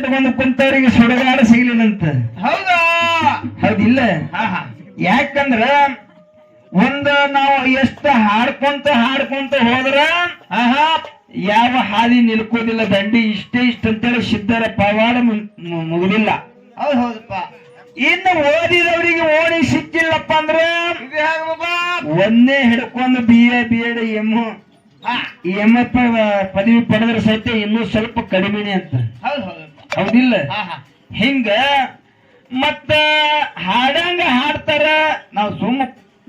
ಕಟ್ಕೊಂಡು ಕುಂತವರಿಗೆ ಸುಡಗಾಡ ಸಿಗ್ಲಿಲ್ಲಂತ. ಹೌದಾ? ಹೌದಿಲ್ಲ? ಯಾಕಂದ್ರ ಒಂದ ನಾವು ಎಷ್ಟ ಹಾಡ್ಕೊಂತ ಹಾಡ್ಕೊಂತ ಹೋದ್ರ ಆಹಾ ಯಾವ ಹಾದಿ ನಿಲ್ಕೋದಿಲ್ಲ ದಂಡಿ ಇಷ್ಟೇ ಇಷ್ಟ ಅಂತೇಳಿ ಸಿದ್ಧರ ಪವಾಡ ಮುಗಿಲಿಲ್ಲ. ಹೌದು ಹೌದಪ್ಪ. ಇನ್ನು ಓದಿದವರಿಗೆ ಓಡಿ ಸಿಕ್ಕಿಲ್ಲಪ್ಪ ಅಂದ್ರ ಒಂದೇ ಹಿಡ್ಕೊಂಡು B A B Ed M M F ಪದವಿ ಪಡೆದ್ರೆ ಸಹಿತ ಇನ್ನೂ ಸ್ವಲ್ಪ ಕಡಿಮೆನೆ ಅಂತ. ಹೌದಿಲ್ಲ? ಹಿಂಗ ಮತ್ತ ಹಾಡಂಗ ಹಾಡ್ತಾರ ನಾವು ಸುಮ್ಮ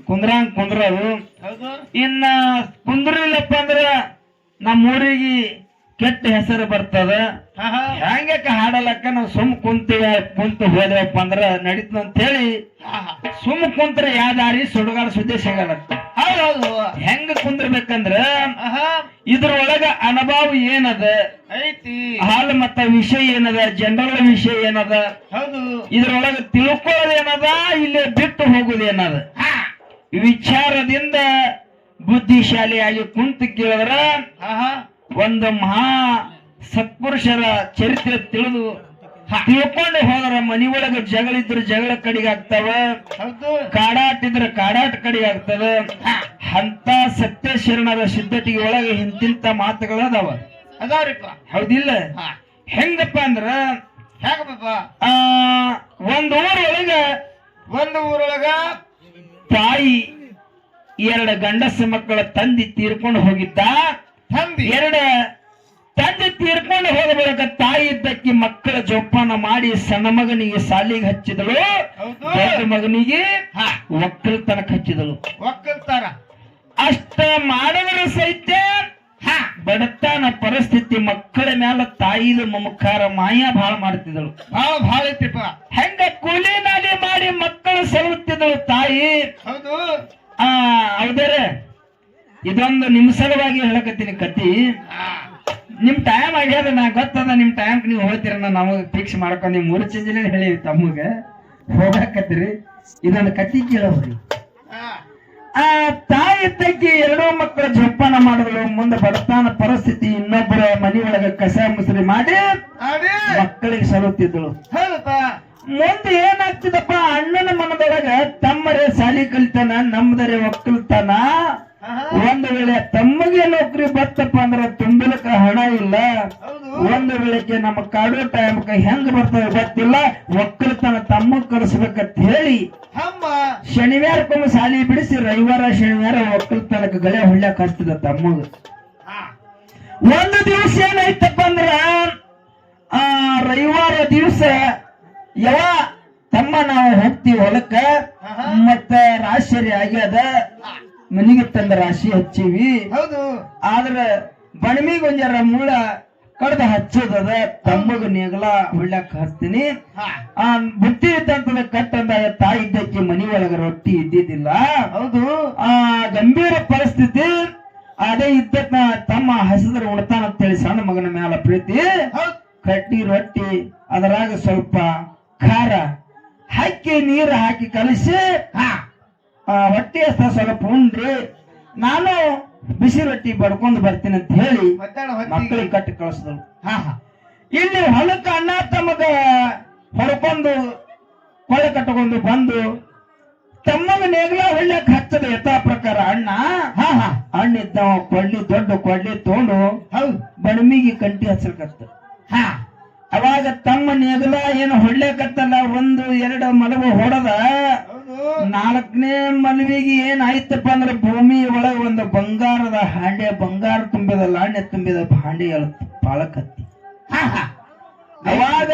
ಕುಂದ್ರಂಗ ಕುಂದ್ರವು ಇನ್ನ ಕುಂದ್ರಿಲ್ಲಪ್ಪ ಅಂದ್ರ ನಮ್ಮ ಊರಿಗೆ ಕೆಟ್ಟ ಹೆಸರು ಬರ್ತದ. ಹಾ ಹಾ. ಹ್ಯಾಂಗಕ್ಕ ಹಾಡಲಕ್ಕ ನಾವು ಸುಮ್ ಕುಂತೀವ ಕುಂತು ಹೋದ್ರಪ್ಪ ಅಂದ್ರ ನಡೀತದ ಅಂತ ಹೇಳಿ ಸುಮ್ ಕುಂತ್ರ ಯಾವ್ದಾರಿ ಸುಡುಗಾಡ ಸುದ್ದಿ ಸಿಗಲತ್ತ ಹೌದು ಹೆಂಗ ಕುಂದ್ರಬೇಕಂದ್ರ ಇದ್ರೊಳಗ ಅನುಭವ ಏನದ? ಐತಿ. ಹಾಲು ಮತ್ತ ವಿಷಯ ಏನದ? ಜನರಲ್ ವಿಷಯ ಏನದ? ಹೌದು. ಇದ್ರೊಳಗ ತಿಳ್ಕೊಳ್ಳೋದೇನದ ಇಲ್ಲಿ ಬಿಟ್ಟು ಹೋಗುದೇನದ ವಿಚಾರದಿಂದ ಬುದ್ಧಿಶಾಲಿಯಾಗಿ ಕುಂತು ಕೇಳಿದ್ರ ಒಂದು ಮಹಾ ಸತ್ಪುರುಷರ ಚರಿತ್ರೆ ತಿಳಿದು ತಿಳ್ಕೊಂಡು ಹೋದ್ರ ಮನಿ ಒಳಗ ಜಗಳ ಇದ್ರ ಜಗಳ ಕಡಿಗೆ ಆಗ್ತಾವ. ಹೌದು. ಕಾಡಾಟ ಇದ್ರ ಕಾಡಾಟ ಕಡಿಗೆ ಆಗ್ತದ. ಅಂತ ಸತ್ಯ ಶರಣರ ಸಿದ್ಧತೆಗೆ ಒಳಗೆ ಇಂತಿಂತ ಮಾತುಗಳು ಅದಾವ. ಅದಾವ್ರಿಪ್ಪ. ಹೌದಿಲ್ಲ? ಹೆಂಗಪ್ಪ ಅಂದ್ರ? ಹೆಂಗಪ್ಪ? ಆ ಒಂದ್ ಊರೊಳಗ ಒಂದು ಊರೊಳಗ ತಾಯಿ ಎರಡು ಗಂಡಸ ಮಕ್ಕಳ ತಂದಿ ತೀರ್ಕೊಂಡು ಹೋಗಿದ್ದ. ತಂದಿ. ಎರಡ ತಂದೆ ತೀರ್ಕೊಂಡು ಹೋದ ಬಳಿಕ ತಾಯಿ ಇದ್ದಕ್ಕೆ ಮಕ್ಕಳ ಜೋಪಾನ ಮಾಡಿ ಸಣ್ಣ ಮಗನಿಗೆ ಸಾಲಿಗೆ ಹಚ್ಚಿದಳು. ದೊಡ್ಡ ಮಗನಿಗೆ ಹಾ. ಒಕ್ಕಲ್ತನಕ ಹಚ್ಚಿದಳು. ಒಕ್ಕಲ್ತಾರ ಅಷ್ಟ ಮಾಡಿದ್ರೆ ಸಹಿತ ಹಾ ಬಡತನ ಪರಿಸ್ಥಿತಿ ಮಕ್ಕಳ ಮ್ಯಾಲ ತಾಯಿದ ಮಮಕಾರ ಮಾಯಾ ಭಾಳ ಮಾಡ್ತಿದ್ದಳು. ಭಾಳ ಭಾಳ ಐತಿಪ್ಪ ಹೆಂಗ ಕೂಲಿ ನಾಲಿ ಮಾಡಿ ಮಕ್ಕಳು ಸಲುತ್ತಿದ್ದಳು ತಾಯಿ? ಹೌದು. ಆ ಹೌದಾರೆ? ಇದೊಂದು ನಿಮ್ ಸಲುವಾಗಿ ಹೇಳಕತ್ತೀನಿ ಕತಿ ನಿಮ್ ಟೈಮ್ ಆಗ್ಯದ ನಾ ಗೊತ್ತದ ನಿಮ್ ಟೈಮ್ ನೀವು ಹೋಗ್ತೀರ ನಾವು ಫಿಕ್ಸ್ ಮಾಡ್ಕೊಂಡು ನೀವು ಮೂರು ಚಂಜಿನ ಹೇಳಿ ತಮ್ಮಗ? ಹೋಗಾಕತ್ರಿ ಇದೊಂದು ಕತಿ ಕೇಳೋರಿ ಹಾ ಆ ತಾಯಿ ತಗ್ಗಿ ಎರಡೂ ಮಕ್ಕಳು ಜೋಪಾನ ಮಾಡಿದ್ರು. ಮುಂದೆ ಬರ್ತಾನ ಪರಿಸ್ಥಿತಿ ಇನ್ನೊಬ್ಬರ ಮನಿ ಒಳಗ ಕಸ ಮುಸರಿ ಮಾಡಿ ಮಕ್ಕಳಿಗೆ ಸಲುತ್ತಿದ್ದಳು ಮುಂದೆ ಏನಾಗ್ತಿದಪ್ಪ? ಅಣ್ಣನ ಮನದೊಳಗ ತಮ್ಮರೇ ಸಾಲಿ ಕಲಿತಾನ ನಮ್ದರೆ ಒಕ್ಕಲ್ತಾನ. ಒಂದು ವೇಳೆ ತಮ್ಮಗೆ ನೌಕರಿ ಬತ್ತಪ್ಪ ಅಂದ್ರ ತುಂಬಲಕ್ಕ ಹಣ ಇಲ್ಲ. ಒಂದು ವೇಳೆಗೆ ನಮ್ಮ ಕಾಡೋ ಟೈಮ್ಕ ಹೆಂಗ್ ಬರ್ತದೆ ಗೊತ್ತಿಲ್ಲ. ಒಕ್ಕಲತನ ತಮ್ಮ ಕಲಿಸ್ಬೇಕಂತ ಹೇಳಿ ಶನಿವಾರ ಶನಿವಾರಕ್ಕೊಮ್ಮೆ ಸಾಲಿ ಬಿಡಿಸಿ ರವಿವಾರ ಶನಿವಾರ ಒಕ್ಕಲತನಕ್ಕೆ ಗಳೆ ಹೊಳ್ಯಾಕ ಹಚ್ತಿದ ತಮ್ಮಗ. ಒಂದು ದಿವಸ ಏನಾಯ್ತಪ್ಪ ಅಂದ್ರ ಆ ರವಿವಾರ ದಿವಸ ಯಾವ ತಮ್ಮ ನಾವು ಹೋಗ್ತೀವಿ ಹೊಲಕ್ಕ. ಮತ್ತೆ ಮತ್ತ ರಾಶಿ ಆಗ್ಯದ. ಮನಿಗೆ ತಂದ ರಾಶಿ ಹಚ್ಚಿವಿ. ಹೌದು. ಆದ್ರ ಬಣಮಿಗ್ ಒಂದ್ ಜರ ಮೂಳ ಕಡ್ದ ಹಚ್ಚೋದದ ತಮ್ಮಗ ನೇಗಲ ಉಳ್ಳಕ್ ಹಚ್ತೀನಿ. ಆ ಬುತ್ತಿ ಇದ್ದಂತದ ಕಟ್ಟಂದಾಗ ತಾಯಿ ಇದ್ದಕ್ಕೆ ಮನಿ ಒಳಗ ರೊಟ್ಟಿ ಇದ್ದಿದ್ದಿಲ್ಲ. ಹೌದು. ಆ ಗಂಭೀರ ಪರಿಸ್ಥಿತಿ. ಅದೇ ಇದ್ದಕ್ಕ ತಮ್ಮ ಹಸಿದ್ರ ಉಣ್ತಾನ ಅಂತೇಳಿ ಸಣ್ಣ ಮಗನ ಮ್ಯಾಲ ಪ್ರೀತಿ. ಕಟ್ಟಿ ರೊಟ್ಟಿ ಅದರಾಗ ಸ್ವಲ್ಪ ಖಾರ ಹಾಕಿ ನೀರು ಹಾಕಿ ಕಲಸಿ. ಹೊಟ್ಟೆ ಅಷ್ಟ ಸ್ವಲ್ಪ ಉಂಡ್ರಿ ನಾನು ಬಿಸಿ ರೊಟ್ಟಿ ಬಡ್ಕೊಂಡು ಬರ್ತೀನಿ ಅಂತ ಹೇಳಿ ಮಕ್ಕಳಿಗೆ ಕಟ್ಟಿ ಕಳಿಸಿದ್ರು ಹಾ ಹಾ. ಇಲ್ಲಿ ಹೊಲಕ್ಕ ಅಣ್ಣ ತಮ್ಮಗ ಹೊಡ್ಕೊಂಡು ಕೊಳೆ ಕಟ್ಟಕೊಂಡು ಬಂದು ತಮ್ಮಗ ನೇಗ್ಲ ಹೊಳ್ಳಕ್ ಹಚ್ಚದ ಯಥಾ ಪ್ರಕಾರ ಅಣ್ಣ. ಹಾ ಹಾ. ಅಣ್ಣ ಇದ್ದಾವ ಕೊಳ್ಳಿ ದೊಡ್ಡ ಕೊಳ್ಳಿ ತಗೊಂಡು ಹೌದು. ಬಣಮಿಗೆ ಕಂಟಿ ಹಚ್ಚಲ್ಕತ್ತ. ಹಾ. ಅವಾಗ ತಮ್ಮ ನೆಗಲ ಏನು ಹೊಡ್ಲಿಕತ್ತಲ್ಲ ಒಂದು ಎರಡು ಮಲಗು ಹೊಡೆದ ನಾಲ್ಕನೇ ಮಲವಿಗೆ ಏನಾಯ್ತಪ್ಪ ಅಂದ್ರೆ ಭೂಮಿ ಒಳಗೆ ಒಂದು ಬಂಗಾರದ ಹಾಂಡೆ ಬಂಗಾರ ತುಂಬಿದ ಲಾಣ್ಯ ತುಂಬಿದ ಹಾಂಡೆ ಪಾಳಕತ್ತಿ ಅವಾಗ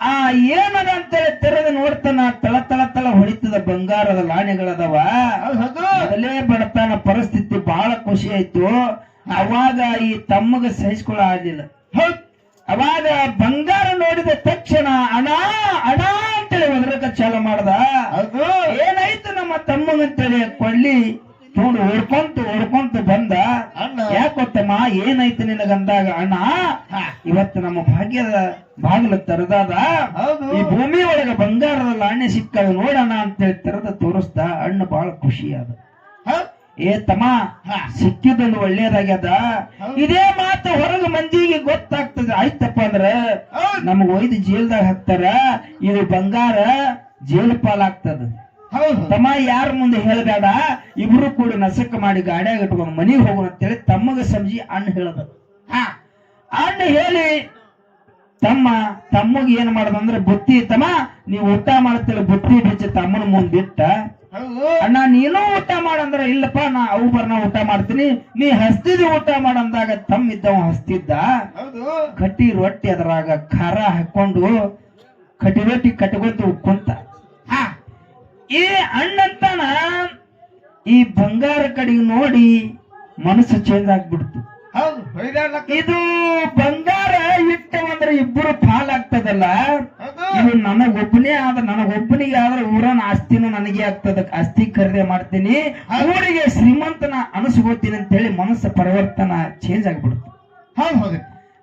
ಆ ಏನದ ಅಂತೇಳಿ ತೆರೆದು ನೋಡ್ತಾನ ತಳ ತಳ ತಳ ಹೊಡಿತದ ಬಂಗಾರದ ಲಾಣೆಗಳದವ ಅದಲೇ ಮೊದಲೇ ಬಡತನ ಪರಿಸ್ಥಿತಿ ಬಹಳ ಖುಷಿ ಆಯ್ತು. ಅವಾಗ ಈ ತಮ್ಮಗ ಸಹಿಸ್ಕೊಳ್ಳ ಆಗ್ಲಿಲ್ಲ. ಹೌದು. ಅವಾಗ ಬಂಗಾರ ನೋಡಿದ ತಕ್ಷಣ ಅಣ ಅಣ ಅಂತೇಳಿ ಒದರಕ ಚಾಲ ಮಾಡ್ದ. ಅದು ಏನಾಯ್ತು ನಮ್ಮ ತಮ್ಮಗಂತೇಳಿ ಕೊಳ್ಳಿ ನೋಡು ಓಡ್ಕೊಂತ ಓಡ್ಕೊಂತ ಬಂದ. ಅಣ್ಣ. ಯಾಕೊತ್ತಮ್ಮ ಏನಾಯ್ತು ನಿನಗಂದಾಗ? ಅಣ್ಣ ಇವತ್ತು ನಮ್ಮ ಭಾಗ್ಯದ ಬಾಗಿಲು ತೆರೆದಾದ. ಈ ಭೂಮಿ ಒಳಗ ಬಂಗಾರದ ಲಾಣ್ಯ ಸಿಕ್ಕದ ನೋಡೋಣ ಅಂತೇಳಿ ತೆರೆದ ತೋರಿಸ್ದ. ಅಣ್ಣ ಬಹಳ ಖುಷಿ ಆದ. ಹೌದು ಏ ತಮ್ಮ ಹಾ. ಸಿಕ್ಕಿದ್ದೊಂದು ಒಳ್ಳೇದಾಗ್ಯದ. ಇದೇ ಮಾತು ಹೊರಗ ಮಂದಿಗೆ ಗೊತ್ತಾಗ್ತದೆ. ಆಯ್ತಪ್ಪ ಅಂದ್ರ ನಮ್ಗೆ ಒಯ್ದು ಜೈಲ್ದಾಗ ಹಾಕ್ತಾರ ಇದು ಬಂಗಾರ ಜೈಲು ಪಾಲಾಗ್ತದ. ತಮ್ಮ ಯಾರ ಮುಂದೆ ಹೇಳಬೇಡ ಇಬ್ರು ಕೂಡ ನಸಕ ಮಾಡಿ ಗಾಡಿಯಾಗ ಇಟ್ಕೊಂಡು ಮನಿಗೆ ಹೋಗೋಣ ಅಂತೇಳಿ ತಮ್ಮಗ ಸಂಜಿ ಅಣ್ಣ ಹೇಳದ. ಹಾ. ಅಣ್ಣ ಹೇಳಿ ತಮ್ಮ ತಮ್ಮಗ ಏನ್ ಮಾಡದಂದ್ರೆ ಬುತ್ತಿ ತಮ್ಮ ನೀವು ಊಟ ಮಾಡ್ತೇಳಿ ಬುತ್ತಿ ಬಿಚ್ಚ ತಮ್ಮನ ಮುಂದ್ ಬಿಟ್ಟ ಹೌದು ಅಣ್ಣ ನೀನು ಊಟ ಮಾಡಂದ್ರ ಇಲ್ಲಪ್ಪ ನಾ ಅವು ಬರ್ನ ಊಟ ಮಾಡ್ತೀನಿ. ನೀ ಹಸ್ತಿದ್ ಊಟ ಮಾಡಂದಾಗ ತಮ್ಮ ಇದ್ದವ ಹಸ್ತಿದ್ದ? ಹೌದು. ಕಟ್ಟಿ ರೊಟ್ಟಿ ಅದ್ರಾಗ ಖಾರ ಹಾಕೊಂಡು ಕಟ್ಟಿ ರೊಟ್ಟಿ ಕಟ್ಕೊಂತ ಕುಂತ. ಈ ಅಣ್ಣಂತಾನ ಈ ಬಂಗಾರ ಕಡೆಗೆ ನೋಡಿ ಮನಸ್ಸು ಚೇಂಜ್ ಆಗ್ಬಿಡ್ತು. ಇದು ಬಂಗಾರ ಇಟ್ಟವಂದ್ರೆ ಇಬ್ಬರು ಪಾಲಾಗ್ತದಲ್ಲ? ಆಗ್ತದಲ್ಲ ಇದು ನನಗೊಬ್ಬನೇ ಆದ ನನಗೊಬ್ಬನಿಗೆ ಆದ್ರೆ ಊರನ ಆಸ್ತಿನೂ ನನಗೆ ಆಗ್ತದ. ಆಸ್ತಿ ಖರೀದಿ ಮಾಡ್ತೀನಿ. ಊರಿಗೆ ಶ್ರೀಮಂತನ ಅನಿಸ್ಕೋತೀನಿ ಅಂತ ಹೇಳಿ ಮನಸ್ಸು ಪರಿವರ್ತನ ಚೇಂಜ್ ಆಗ್ಬಿಡುತ್ತೆ. ಹೌದು ಹೌದು.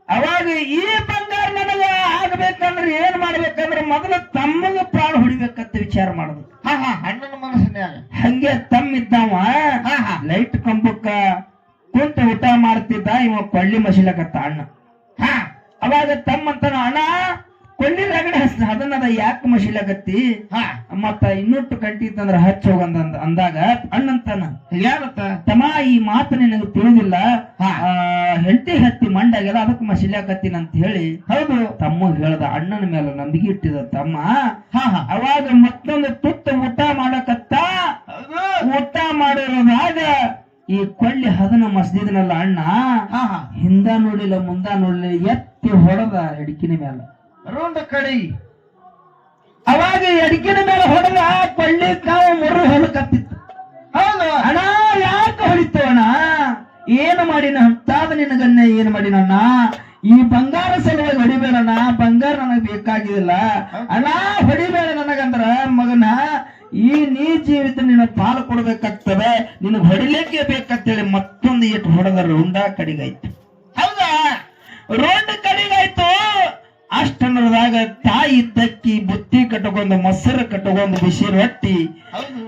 ಅವಾಗ ಈ ಬಂಗಾರ ನನಗ ಆಗ್ಬೇಕಂದ್ರೆ ಏನ್ ಮಾಡ್ಬೇಕಂದ್ರೆ ಮೊದಲು ತಮ್ಮಗ ಪ್ರಾಣ ಹೊಡಿಬೇಕಂತ ವಿಚಾರ ಮಾಡುದು. ಹಾ ಹಾ ಅಣ್ಣನ ಮನಸ್ಸಿನ್ಯಾಗ ಹಂಗೆ. ತಮ್ಮಿದ್ದವ ಹಾ ಹಾ. ಲೈಟ್ ಕಂಬಕ್ಕ ಕುಂತ ಊಟ ಮಾಡ್ತಿದ್ದ ಇವ ಕೊಳ್ಳಿ ಮಸಿಲಕತ್ತ ಅಣ್ಣ. ಹಾ ಅವಾಗ ತಮ್ಮಂತನ ಅಣ್ಣ ಕೊಳ್ಳಿ ರಗಡೆ ಹಸ್ ಅದನ್ನದ ಯಾಕೆ ಮಸಿಲಕತ್ತಿ ಹಾ. ಮತ್ತ ಇನ್ನೊಟ್ಟು ಕಂಟಿತ್ತಂದ್ರ ಹಚ್ಚ ಹೋಗಂದ ಅಂದಾಗ ಅಣ್ಣಂತನ ಯಾರತ್ತ? ತಮ್ಮ ಈ ಮಾತು ನಿನಗೆ ತಿಳಿದಿಲ್ಲ? ಹೆಂಡತಿ ಹತ್ತಿ ಮಂಡಾಗೆಲ್ಲ ಅದಕ್ಕೆ ಮಸಿಲಾಕತ್ತೀನಿ ಅಂತ ಹೇಳಿ ಹೌದು. ತಮ್ಮ ಹೇಳ್ದ ಅಣ್ಣನ ಮೇಲೆ ನಂಬಿಕೆ ಇಟ್ಟಿದ ತಮ್ಮ. ಹಾ ಹಾ. ಅವಾಗ ಮತ್ತೊಂದು ತುತ್ತ ಊಟ ಮಾಡಕತ್ತ? ಊಟ ಮಾಡಿರೋದಾಗ ಈ ಕೊಳ್ಳಿ ಹದನ ಮಸ್ದಿದ್ನಲ್ಲ ಅಣ್ಣ ಹಿಂದ ನೋಡಿಲ್ಲ ಮುಂದ ನೋಡಲಿಲ್ಲ ಎತ್ತಿ ಹೊಡೆದ ಎಡಕಿನ ಮೇಲೆ ರೋಂಡ ಕಡಿ. ಅವಾಗ ಎಡಕಿನ ಮೇಲೆ ಹೊಡೆದ ಕೊಳ್ಳಿ ಕಾವು ಮರು ಹೊಲಕತ್ತಿತ್ತು. ಹೌದು. ಅಣ್ಣ ಯಾಕೆ ಹೊಡಿತು ಅಣ್ಣ? ಏನು ಮಾಡಿನ? ಅಂತಾದ ನಿನಗನ್ನ ಏನು ಮಾಡಿನಣ್ಣ ಈ ಬಂಗಾರ ಸಲುವಾಗಿ ಹೊಡಿಬೇಡಣ್ಣ ಬಂಗಾರ ನನಗೆ ಬೇಕಾಗಿಲ್ಲ. ಅಣ್ಣ ಹೊಡಿಬೇಡ ನನಗಂದ್ರ ಮಗನ. ಈ ನೀ ಜೀವಿತ ನಿನ್ನ ಪಾಲು ಕೊಡ್ಬೇಕಾಗ್ತದೆ ನಿನಗೆ ಹೊಡಿಲಿಕ್ಕೆ ಬೇಕಂತೇಳಿ ಮತ್ತೊಂದು ಇಟ್ಟು ಹೊಡೆದ ರುಂಡ ಕಡಿಗಾಯ್ತು. ಹೌದಾ? ರೋಂಡ ಕಡಿಗಾಯ್ತು. ಅಷ್ಟನ್ನದಾಗ ತಾಯಿ ತಕ್ಕಿ ಬುತ್ತಿ ಕಟ್ಟಕೊಂಡು ಮೊಸರು ಕಟ್ಟಕೊಂಡು ಬಿಸಿ ರೊಟ್ಟಿ.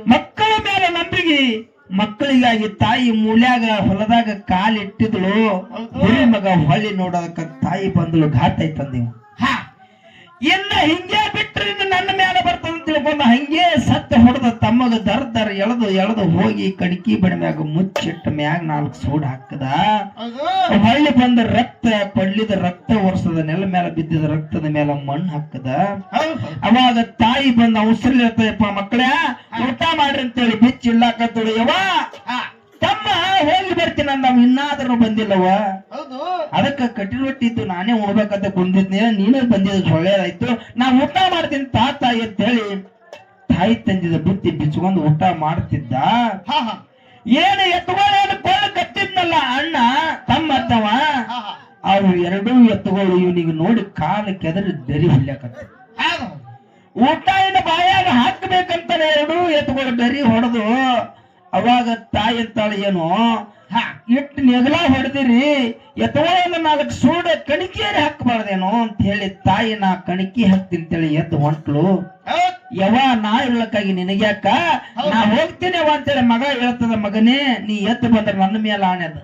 ಮಕ್ಕಳ ಮೇಲೆ ನಂಬಿಕೆ. ಮಕ್ಕಳಿಗಾಗಿ ತಾಯಿ ಮೂಲ್ಯಾಗ ಹೊಲದಾಗ ಕಾಲಿಟ್ಟಿದ್ಳು ಹುಳಿ ಮಗ ಹೊಳ್ಳಿ ನೋಡೋದಕ್ಕ ತಾಯಿ ಬಂದಳು ಐತಂದ ಹಾ. ಇನ್ನ ಹಿಂಗೆ ಬಿಟ್ರೆ ಇನ್ನು ನನ್ನ ಮೇಲೆ ಬರ್ತದ ತಿಳ್ಕೊಂಡ ಸತ್ತ ತಮ್ಮಗ ದರ್ ದರ್ ಎಳೆದು ಎಳೆದು ಹೋಗಿ ಕಡಿಕಿ ಬಡ ಮ್ಯಾಗ ಮುಚ್ಚಿಟ್ಟ ಮ್ಯಾಗ ನಾಲ್ಕು ಸೂಡ್ ಹಾಕದ. ಹೊಳ್ಳಿ ಬಂದ ರಕ್ತ ಪಡ್ಲಿದ ರಕ್ತ ಒರ್ಸದ ನೆಲ ಮೇಲೆ ಬಿದ್ದಿದ ರಕ್ತದ ಮೇಲೆ ಮಣ್ಣು ಹಾಕದ. ಅವಾಗ ತಾಯಿ ಬಂದ ಉಸಿರಿರ್ತದಪ್ಪ ಮಕ್ಕಳೇ ಊಟ ಮಾಡ್ರಿ ಅಂತೇಳಿ ಬಿಚ್ಚಿ ಇಳ್ಳಾಕತ್ತಳು ಯವ್ವ ಹಾ. ತಮ್ಮ ಹೋಗಿ ಬರ್ತೀನಿ ಅಂದ. ಇನ್ನಾದ್ರೂ ಬಂದಿಲ್ಲವ ಅದಕ್ಕ ಕಟ್ಟಿ ರೊಟ್ಟಿ ಇತ್ತು ನಾನೇ ಉಣ್ಬೇಕಂತ ಕುಂದಿದ್ನೇ ನೀನೇ ಬಂದಿದ್ದು ಒಳ್ಳೇದಾಯ್ತು ನಾ ಊಟ ಮಾಡ್ತೀನಿ ತಾತ ಅಂತ ಹೇಳಿ ತಾಯಿ ತಂದಿದ ಬುತ್ತಿ ಬಿಚ್ಕೊಂಡು ಊಟ ಮಾಡ್ತಿದ್ದ? ಏನು ಎತ್ತುಗಳು ಕೊಳ್ಳ ಕಟ್ಟಿದ್ನಲ್ಲ ಅಣ್ಣ ತಮ್ಮ ಅತ್ತವ ಅವು ಎರಡೂ ಎತ್ತುಗಳು ಇವನಿಗೆ ನೋಡಿ ಕಾಲ ಕೆದರಿ ದರಿ ಹೊಡ್ಯಾಕತ್ತ ಹೌದು. ಊಟ ಇನ್ನು ಬಾಯಾಗ ಹಾಕ್ಬೇಕಂತಾನೆ ಎರಡೂ ಎತ್ತುಗಳು ದರಿ ಹೊಡೆದು. ಅವಾಗ ತಾಯಿ ಅಂತಾಳೆ ಏನು? ಹಾ. ಇಟ್ಟು ನೆಗಲ ಹೊಡೆದಿರಿ ಎತ್ತುಗಳ ನಾಲ್ಕು ಸೂಡ ಕಣಿಕೆಯಲ್ಲಿ ಹಾಕಬಾರ್ದೇನೋ ಅಂತ ಹೇಳಿ ತಾಯಿ ನಾ ಕಣಿಕೆ ಹಾಕ್ತೀನಿ ಅಂತೇಳಿ ಎದ್ದು ಹೊಂಟ್ಲು. ಯವ ನಾ ಇರ್ಲಕ್ಕಾಗಿ ನಿನಗ್ಯಾಕ ನಾ ಹೋಗ್ತೀನಿ ಅವ ಅಂತೇಳಿ ಮಗ ಹೇಳ್ತದ ಮಗನೇ, ನೀ ಎದ್ದು ಬಂದ್ರೆ ನನ್ನ ಮೇಲೆ ಆಣೆದು.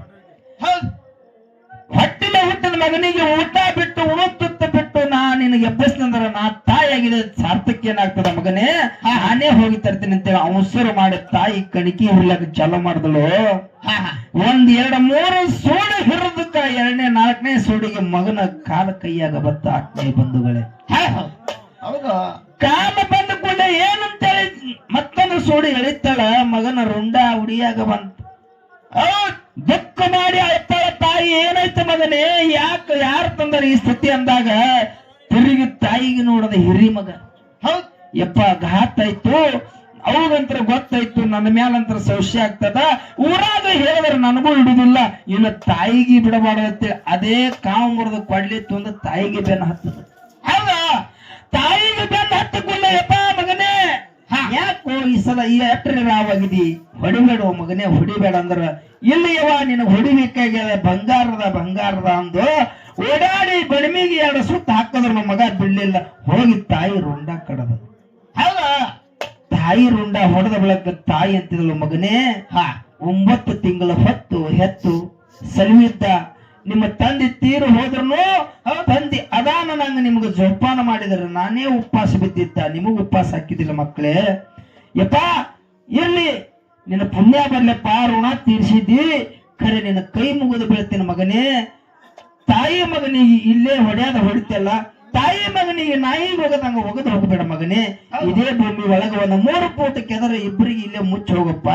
ಹೊಟ್ಟಿನ ಹುಟ್ಟಿದ ಮಗನಿಗೆ ಊಟ ಬಿಟ್ಟು ಉಣುತ್ತುತ್ತ ಬಿಟ್ಟು ನಾ ನಿನಗೆ ಎಬ್ಬಸ್ನಂದ್ರ ನಾ ತಾಯಿಯಾಗಿದೆ ಸಾರ್ಥಕ್ಕೆ ಏನಾಗ್ತದ ಮಗನೇ? ಆನೆ ಹೋಗಿ ತರ್ತೀನಿ ಅಂತೇಳಿ ಅವಸರ ಮಾಡಿ ತಾಯಿ ಕಣಕಿ ಹುರ್ಲಕ್ ಚಾಲು ಮಾಡಿದಳು. ಹಾ ಹಾ. ಒಂದ್ ಎರಡ್ ಮೂರು ಸೋಡು ಹಿರಿದಕ್ಕ ಎರಡನೇ ನಾಲ್ಕನೇ ಸೋಡಿಗೆ ಮಗನ ಕಾಲ ಕೈಯಾಗ ಬತ್ತ ಆತ್ಮೀಯ ಬಂಧುಗಳೇ. ಹಾ ಹೌದು ಹೌದು? ಕಾಲ ಬಂದ ಕೂಡ ಏನಂತೇಳಿ ಮತ್ತೊಂದು ಸೋಡಿ ಎಳಿತಾಳ ಮಗನ ರುಂಡ ಉಡಿಯಾಗ ಬಂತ. ದುಃಖ ಮಾಡಿ ಅಳ್ತಾಳ ತಾಯಿ ಏನಾಯ್ತು ಮಗನೇ? ಯಾಕ ಯಾರು ತಂದರು ಈ ಸ್ಥಿತಿ ಅಂದಾಗ ತಿರುಗಿ ತಾಯಿಗೆ ನೋಡದ ಹಿರಿ ಮಗ. ಹೌದು. ಯಪ್ಪ ಘಾತ ಆಯ್ತು. ಅವ್ರಂತರ ಗೊತ್ತಾಯ್ತು ನನ್ನ ಮೇಲಂತರ ಸೌಶ್ಯ ಆಗ್ತದ. ಊರಾಗ ಹೇಳಿದ್ರೆ ನನಗೂ ಹಿಡುದಿಲ್ಲ. ಇನ್ನು ತಾಯಿಗೆ ಬಿಡಬಾರ್ದು ಅದೇ ಕಾವು ಮುರಿದು ಕೊಡ್ಲಿ ತಂದು ತಾಯಿಗೆ ಬೆನ್ನ ಹತ್ತದ. ಹೌದಾ? ತಾಯಿಗೆ ಬೆನ್ನ ಹತ್ತಕ್ಕಿಲ್ಲ ಯಪ್ಪ ಮಗನೇ. ಯಾಕೋ ಈ ಸಲ ಈ ಎಟ್ರಿ ರಾವಾಗಿದಿ ಹೊಡಿಬೇಡ ಮಗನೇ ಹೊಡಿಬೇಡ ಅಂದ್ರ ಇಲ್ಲಿ ಯವ್ವ ನಿನಗೆ ಹೊಡಿಬೇಕಾಗ್ಯದ ಬಂಗಾರದ ಬಂಗಾರದ ಅಂದು ಓಡಾಡಿ ಬಡಿಮಿಗೆ ಎರಡು ಸುತ್ತ ಹಾಕಿದ್ರು. ನಮ್ಮ ಮಗ ಬಿಡ್ಲಿಲ್ಲ. ಹೋಗಿ ತಾಯಿ ರುಂಡ ಕಡದ. ಹೌದ? ತಾಯಿ ರುಂಡ ಹೊಡೆದ ಬಳಕ ತಾಯಿ ಅಂತಿದ್ಲು ಮಗನೇ. ಹಾ, ಒಂಬತ್ತು ತಿಂಗಳ ಹೊತ್ತು, ಹೆತ್ತು ಸಲುವಿದ್ದ ನಿಮ್ಮ ತಂದೆ ತೀರು ಹೋದ್ರು ತಂದೆ ಅದಾನ ನಂಗೆ ನಿಮ್ಗೆ ಜೋಪಾನ ಮಾಡಿದ್ರೆ ನಾನೇ ಉಪವಾಸ ಬಿದ್ದಿದ್ದ. ನಿಮಗ್ ಉಪವಾಸ ಹಾಕಿದಿಲ್ಲ ಮಕ್ಕಳೇ. ಯಪ್ಪ ಎಲ್ಲಿ ನಿನ್ನ ಪುಣ್ಯ ಬರ್ಲಪ್ಪ ಋಣ ತೀರ್ಸಿದ್ದಿ. ಖರೆ ನಿನ್ನ ಕೈ ಮುಗಿದು ಬೀಳ್ತೇನೆ ಮಗನೇ. ತಾಯಿ ಮಗನಿಗೆ ಇಲ್ಲೇ ಹೊಡೆಯದ ಹೊಡಿತಲ್ಲ ತಾಯಿ ಮಗನಿಗೆ ನಾಯಿ ಹೋಗದಂಗ ಹೋಗದ್ ಹೋಗಬೇಡ ಮಗನೇ. ಇದೇ ಭೂಮಿ ಒಳಗ ಒಂದು ಮೂರು ಫೂಟ್ ಕೆದರ ಇಬ್ಬರಿಗೆ ಇಲ್ಲೇ ಮುಚ್ಚಿ ಹೋಗಪ್ಪ.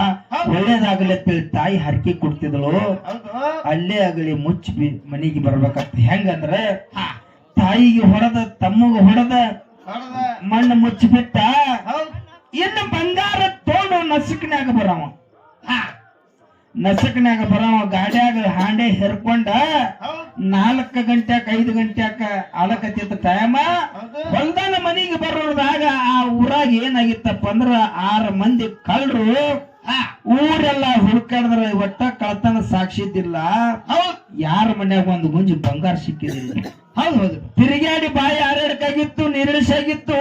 ಒಳ್ಳೇದಾಗಲಿ ಅಂತೇಳಿ ತಾಯಿ ಹರಕೆ ಕೊಡ್ತಿದ್ಳು ಅಲ್ಲೇ ಆಗಲಿ ಮುಚ್ಚ ಬಿ- ಮನೆಗೆ ಬರ್ಬೇಕಂತ. ಹೆಂಗಂದ್ರೆ ತಾಯಿಗೆ ಹೊಡೆದ ತಮ್ಮಗ ಹೊಡೆದ ಹೊಡೆದ. ಮಣ್ಣು ಮುಚ್ಚಿಬಿಟ್ಟ. ನಸುಕಿನ್ಯಾಗ ಬರವ. ಹಾ. ನಸಕ್ನ್ಯಾಗ ಬರವ ಗಾಡ್ಯಾಗ ಹಾಂಡೆ ಹೆರ್ಕೊಂಡ ನಾಲ್ಕ ಗಂಟ್ಯಾಕ ಐದು ಗಂಟ್ಯಾಕ ಆಲಕತ್ತಿತ್ತ ಟೈಮ ಹೊಲ್ದಾನ ಮನಿಗೆ ಬರೋದಾಗ ಆ ಊರಾಗ ಏನಾಗಿತ್ತಪ್ಪ ಅಂದ್ರ ಆರು ಮಂದಿ ಕಳ್ರು ಊರೆಲ್ಲ ಹುಡುಕಾಡಿದ್ರ ಒಟ್ಟ ಕಳ್ತನ ಸಾಕ್ಷಿದ್ದಿಲ್ಲ ಯಾರ ಮನ್ಯಾಗ ಒಂದು ಗುಂಜಿ ಬಂಗಾರ ಸಿಕ್ಕಿದಿಲ್ಲ ಹೌದು ಹೌದು. ತಿರುಗಾಡಿ ಬಾಯಿ ಆರೇಡ್ಕಾಗಿತ್ತು ನೀರಿಳಿಸಾಗಿತ್ತು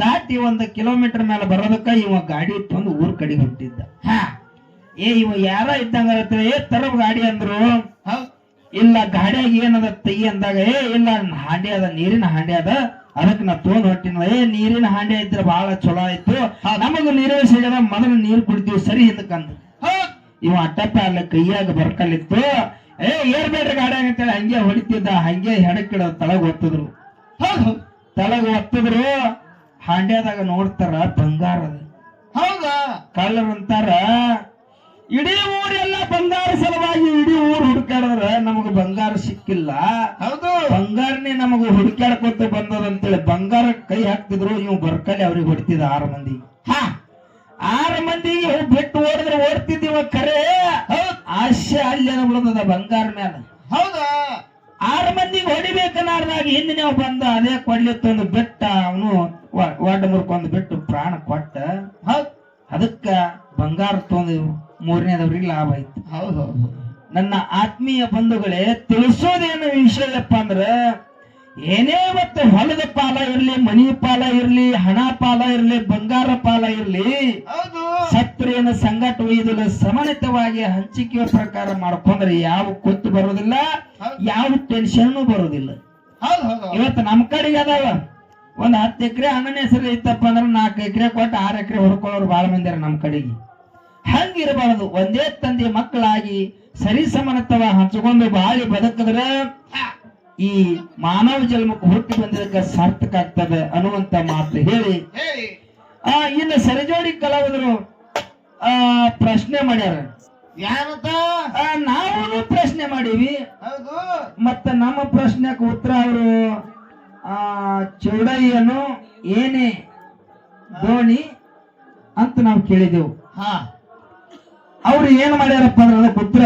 ದಾಟಿ ಒಂದು ಕಿಲೋಮೀಟರ್ ಮೇಲೆ ಬರೋದಕ್ಕ ಇವ ಗಾಡಿ ತಂದು ಊರ್ ಕಡೆ ಹೊಟ್ಟಿದ್ದ. ಹಾ. ಏ ಇವ ಯಾರ ಇದ್ದಂಗ ಏ ತರಬ ಗಾಡಿ ಅಂದ್ರು. ಇಲ್ಲ ಗಾಡಿಯಾಗ ಏನದ ತೈ ಅಂದಾಗ ಏ ಇಲ್ಲ ಹಾಂಡಿ ಅದ ನೀರಿನ ಹಾಂಡಿ ಅದ. ಅದಕ್ಕೆ ನಾ ತೋನ್ ಹೊಟ್ಟಿನ ಏ ನೀರಿನ ಹಾಂಡಿ ಇದ್ರೆ ಬಹಳ ಚಲೋ ಆಯ್ತು. ನಮಗ ನೀರು ಸಿಗದ ಮೊದಲು ನೀರು ಕುಡಿತೀವಿ ಸರಿ ಹಿಂದಕ್ಕಂದ ಹೌದು ಇವ ಅಟ್ಟಪ್ಪ ಅಲ್ಲ ಕೈಯಾಗ ಬರ್ಕಲ್ಲಿತ್ತು. ಏ ಏರ್ಬೇಡ್ರಿ ಗಾಡಿ ಅಂತೇಳಿ ಹಂಗೆ ಹೊಡಿತಿದ್ದ. ಹಂಗೆ ಹೆಡಕಿಡ ತಳಗ ಒತ್ತಿದ್ರು. ತಳಗ್ ಒತ್ತಿದ್ರು. ಹಾಂಡ್ಯಾದಾಗ ನೋಡ್ತಾರ ಬಂಗಾರ ಹೌದ ಹೌದಾ? ಕಳ್ಳರ್ ಅಂತಾರ ಇಡೀ ಊರೆಲ್ಲ ಬಂಗಾರ ಸಲುವಾಗಿ ಇಡೀ ಊರು ಹುಡುಕಾಡಿದ್ರ ನಮಗ ಬಂಗಾರ ಸಿಕ್ಕಿಲ್ಲ. ಹೌದು. ಬಂಗಾರನೇ ನಮಗ ಹುಡುಕಾಡ್ಕೊತ ಬಂದದಂತೇಳಿ ಬಂಗಾರ ಕೈ ಹಾಕ್ತಿದ್ರು ಇವ್ ಬರ್ಕಲ್ಲಿ ಅವ್ರಿಗೆ ಹೊಡ್ತಿದ ಆರು ಮಂದಿ. ಹಾ. ಆರು ಮಂದಿಗೆ ಬಿಟ್ಟು ಓಡಿದ್ರೆ ಓಡ್ತಿದ್ದೀವ ಕರೆ. ಹೌದ್. ಆಶೆ ಅಲ್ಲಿ ಬಿಡದ ಬಂಗಾರ ಮ್ಯಾಲ. ಹೌದಾ? ಆರು ಮಂದಿಗೆ ಹೊಡಿಬೇಕನ್ನಾರ್ದಾಗ ಹಿಂದಿನ ಬಂದ? ಅದೇ ಕೊಡ್ಲಿತ್ತೊಂದು ಬೆಟ್ಟ. ಅವನು ಒಡ್ಡ ಮುರ್ಕೊಂದು ಬಿಟ್ಟು ಪ್ರಾಣ ಕೊಟ್ಟ. ಹೌದು. ಅದಕ್ಕ ಬಂಗಾರ ತೊಂದು ಮೂರನೇದವ್ರಿಗೆ ಲಾಭ ಆಯ್ತು. ಹೌದು ಹೌದು ನನ್ನ ಆತ್ಮೀಯ ಬಂಧುಗಳೇ ತಿಳಿಸೋದೇನು ವಿಷಯಪ್ಪ ಅಂದ್ರ ಏನೇ ಮತ್ತೆ ಹೊಲದ ಪಾಲ ಇರ್ಲಿ ಮನಿ ಪಾಲ ಇರ್ಲಿ ಹಣ ಪಾಲ ಇರ್ಲಿ ಬಂಗಾರ ಪಾಲ ಇರ್ಲಿ ಸತ್ರೇನ ಸಂಗಟ ಒಯ್ದಲು ಸಮಾನಿತವಾಗಿ ಹಂಚಿಕೆಯ ಪ್ರಕಾರ ಮಾಡ್ಕೊಂಡ್ರೆ ಯಾವ ಕೊತ್ತು ಬರೋದಿಲ್ಲ ಯಾವ ಟೆನ್ಷನ್ ಬರೋದಿಲ್ಲ ಇವತ್ತು ನಮ್ಮ ಕಡೆಗೆ ಅದಾವ. ಒಂದ್ ಹತ್ತು ಎಕರೆ ಅಣ್ಣನ ಹೆಸರು ಇತ್ತಪ್ಪ ಅಂದ್ರೆ ನಾಲ್ಕು ಎಕರೆ ಕೊಟ್ಟು ಆರು ಎಕರೆ ಹೊಡ್ಕೊಳ್ಳೋರು ಬಾಳ ಮಂದಿ ನಮ್ಮ ಕಡೆಗೆ. ಹಂಗಿರಬಾರದು. ಒಂದೇ ತಂದೆ ಮಕ್ಕಳಾಗಿ ಸರಿ ಸಮಾನತ್ವ ಹಂಚಿಕೊಂಡು ಬಾಳಿ ಬದುಕಿದ್ರ ಈ ಮಾನವ ಜನ್ಮಕ್ಕೆ ಹುಟ್ಟಿ ಬಂದಿದ್ದಕ್ಕೆ ಸಾರ್ಥಕ ಆಗ್ತದೆ ಅನ್ನುವಂತ ಮಾತು ಹೇಳಿ. ಆ ಇನ್ನು ಸರಿಜೋಡಿ ಕಲಾವಿದರು ಆ ಪ್ರಶ್ನೆ ಮಾಡ್ಯಾರ. ಯಾರಂತ ನಾವು ಪ್ರಶ್ನೆ ಮಾಡೀವಿ. ಹೌದು. ಮತ್ತ ನಮ್ಮ ಪ್ರಶ್ನೆಗೆ ಉತ್ತರ ಅವರು ಆ ಚೌಡಯ್ಯನು ಏನೇ ದೋಣಿ ಅಂತ ನಾವು ಕೇಳಿದೆವು. ಹಾ. ಅವ್ರು ಏನ್ ಮಾಡ್ಯಾರಪ್ಪ ಅಂದ್ರೆ ಅದಕ್ಕೆ ಉತ್ತರ